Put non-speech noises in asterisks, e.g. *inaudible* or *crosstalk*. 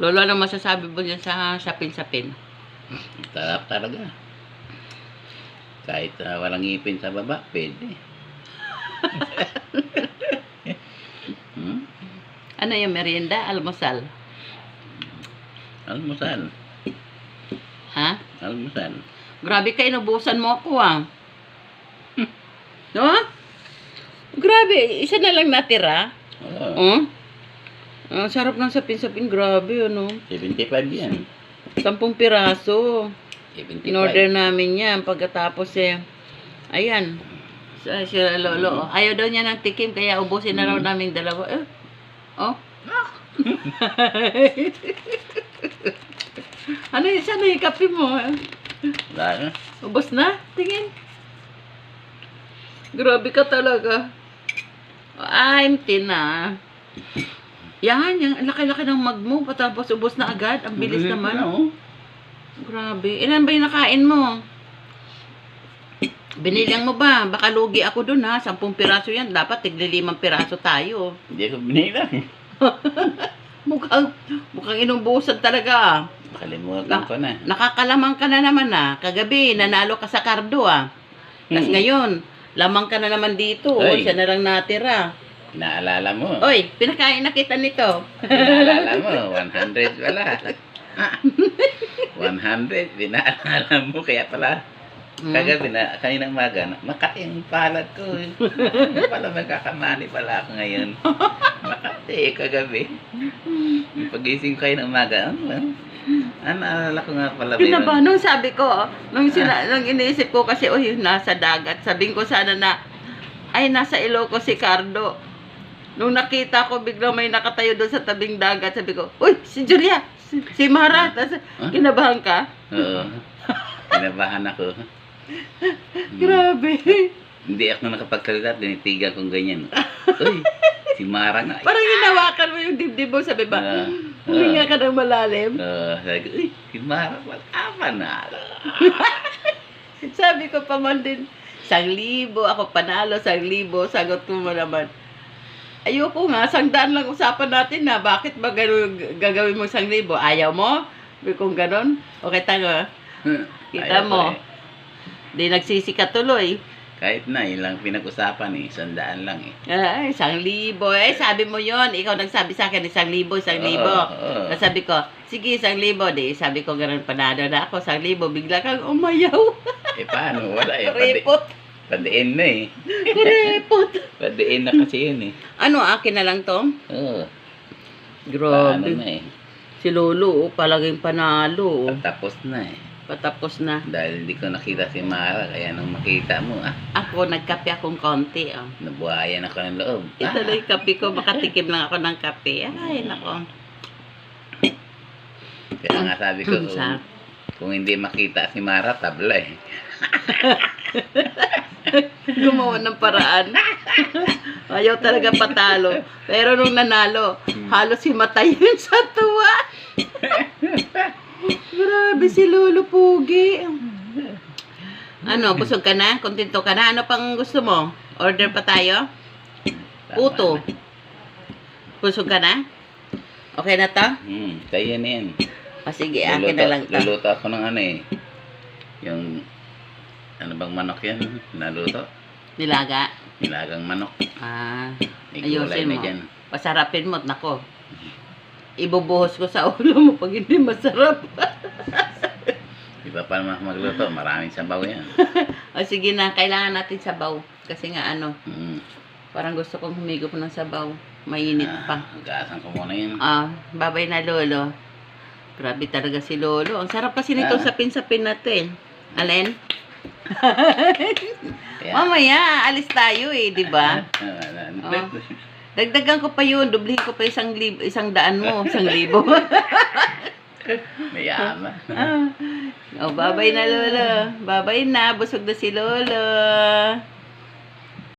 Lolo, ano masasabi mo dyan sa sapin-sapin? Sarap talaga. Kahit ah, walang ngipin sa baba, pwede. *laughs* hmm? Ano yung merienda? Almusal? Almusal. Ha? Almusal. Grabe ka, inubusan mo ako ah. *laughs* No? Grabe, isa na lang natira. Oo. Oh? Ang sarap ng sapin-sapin, grabe ano. 75 yan. Sampung piraso. 75. In-order namin yan. Pagkatapos eh, ayan. Sa si Lolo. oh. Ayaw daw niya ng tikim, kaya ubusin na raw Mm. namin dalawa. Eh, oh. *laughs* ano yun? Saan na yung kape mo? Wala na. Ubos na? Tingin. Grabe ka talaga. Ah, empty na. Yan, yung laki-laki ng mug mo. Patapos ubos na agad. Ang bilis Bilis naman. na, oh. Grabe. Ilan ba yung nakain mo? Binilang mo ba? Baka lugi ako dun ha. Sampung piraso yan. Dapat tiglilimang piraso tayo. Hindi ko binilang. *laughs* Mukhang, mukhang inubusan talaga ah. Nakalimutan ko na. Nakakalamang ka na naman ah. Kagabi, nanalo ka sa kardo ah. Tapos Hmm. ngayon, lamang ka na naman dito. Ay. siya na lang natira. Inaalala mo. Oy, pinakain na kita nito. Inaalala mo. *laughs* 100 wala. 100. Binaalala mo. Kaya pala, Hmm. kagabi na, kaninang maga, na- Makati ang palad ko. eh. pala magkakamali pala ako ngayon. Makati, kagabi. Yung pagising ko kayo ng maga, ano ba? Ah, naalala ko nga pala. Pinaba, nung sabi ko, nung, sina, nung iniisip ko kasi, uy, nasa dagat. Sabihin ko sana na, ay, nasa Ilocos si Cardo. Nung nakita ko, biglang may nakatayo doon sa tabing dagat. Sabi ko, uy, si Julia, si, si Mara. Tapos, Huh? kinabahan ka? Oo. *laughs* Kinabahan ako. *laughs* Grabe. Hindi ako nakapagsalita, tinitigan kong ganyan. Uy, si Mara nga. Parang hinawakan mo yung dibdib mo, sabi ba? Ah, Huminga ka ng malalim. Uh, sabi ko, uy, si Mara, wala na. *laughs* Sabi ko pa man din, isang libo, ako panalo, isang libo, sagot ko mo naman. Ayoko nga, sangdaan lang usapan natin na, bakit ba ganun, gagawin mo isang libo? Ayaw mo? Kong ganon, okay tayo, *laughs* Kita Ayaw ko mo. eh. di nagsisika tuloy. Kahit na, yun lang pinag-usapan eh. Sandaan lang eh. Ay, isang libo. Eh, sabi mo yon ikaw nagsabi sa akin, isang libo, isang libo. Tapos sabi ko, sige, isang libo. Di, sabi ko, ganun, panalo na ako, isang libo. Bigla kang umayaw. Eh paano? Wala eh. *laughs* Repot. Padiin na eh. Repot. *laughs* Padiin na kasi yun eh. Ano, akin na lang to? Oo. Paano Grabe. na eh. Si Lolo, oh, palaging panalo. oh. Tapos na eh. Patapos na. Dahil hindi ko nakita si Mara, kaya nung makita mo, ah, Ako, nagkape akong konti. Oh. nabuhayan ako ng loob. *laughs* Ito Ah, na yung kape ko. Makatikim lang ako ng kape. Ay, nako. kaya nga sabi ko, kung, kung hindi makita si Mara, tabla eh. *laughs* *laughs* Gumawa ng paraan. *laughs* Ayaw talaga patalo. Pero nung nanalo, halos himatayin sa tuwa. *laughs* Grabe si Lolo Pugi. Ano, busog ka na? Kontento ka na? Ano pang gusto mo? Order pa tayo? Puto. Busog ka na? Okay na to? Hmm, kaya na yan. O sige, akin na lang to. luluto ako ng ano eh. Yung, ano bang manok yan? Naluto? Nilaga. Nilagang manok. Ah, May gulay na mo. dyan. Pasarapin mo, nako. Ibubuhos ko sa *laughs* ulo mo pag hindi masarap. *laughs* Iba pa naman magluto. Maraming sabaw yan. o *laughs* sige na, kailangan natin sabaw. Kasi nga ano, Hmm. parang gusto kong humigop ng sabaw. Mainit pa. Ah, Gasan ko muna yun. Ah, babay na lolo. Grabe talaga si lolo. Ang sarap kasi nitong Ah. sapin-sapin natin. Alin? *laughs* Kaya, Mamaya, alis tayo eh, di ba? *laughs* Oh. *laughs* Dagdagan ko pa yun, dublihin ko pa isang, lib isang daan mo, isang libo. May ama. ah. Oh, babay na lolo. Babay na, busog na si lolo.